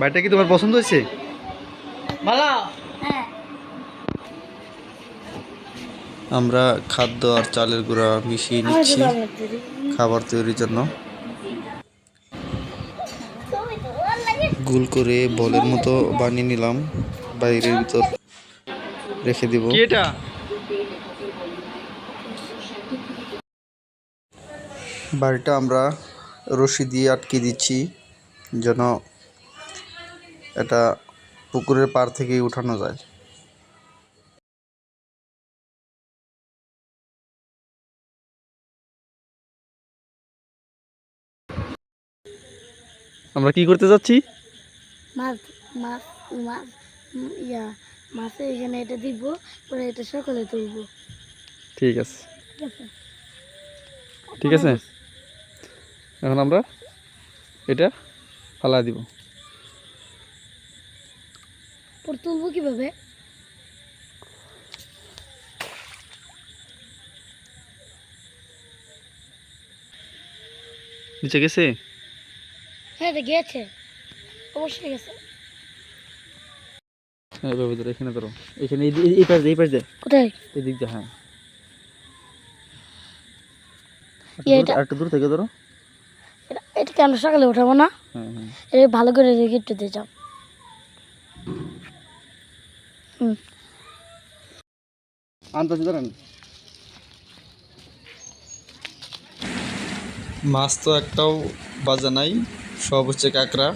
বাড়িটা কি তোমার পছন্দ হয়েছে? ভালো। হ্যাঁ। আমরা খাদ্য আর চালের গুঁড়া মিশিয়ে নিচ্ছি খাবার তৈরির জন্য। গোল করে বলের মতো বানিয়ে নিলাম। বাইরের ভিতর রেখে দিব। এটা? বাড়িটা আমরা রশি দিয়ে আটকে দিচ্ছি যেন এটা পুকুরের পার থেকেই উঠানো যায়। আমরা কি করতে যাচ্ছি? মাছ মাছ মাছ ইয়া মাছে এখানে এটা দিব পরে এটা সকালে তুলবো। ঠিক আছে। ঠিক আছে। ঠিক আছে? এখন আমরা এটা ফালা দিব। পরে তুলবো কীভাবে? নিচে গেছে? হ্যাঁ গেছে। অবশ্যই গেছে। হ্যাঁ ধরো এখানে ধরো। এখানে এই এই- এই পাশ দিয়ে এই পাশ দিয়ে। কোথায়? এই দিক দিয়ে হ্যাঁ। ইয়ে, একটু দূর থেকে ধরো। এটা আমরা সকালে উঠাবো না? হ্যাঁ হ্যাঁ। ভালো করে রেখে একটু দিয়ে যাও। ধরেন মাছ তো একটাও বাজা নাই সব হচ্ছে কাঁকড়া।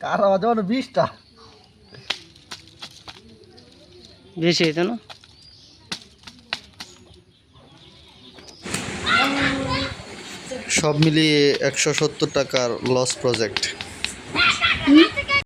কার আওয়াজ মানে বিশটা। বেশি হয়েছে না? সব মিলিয়ে একশো সত্তর টাকার লস প্রজেক্ট 何?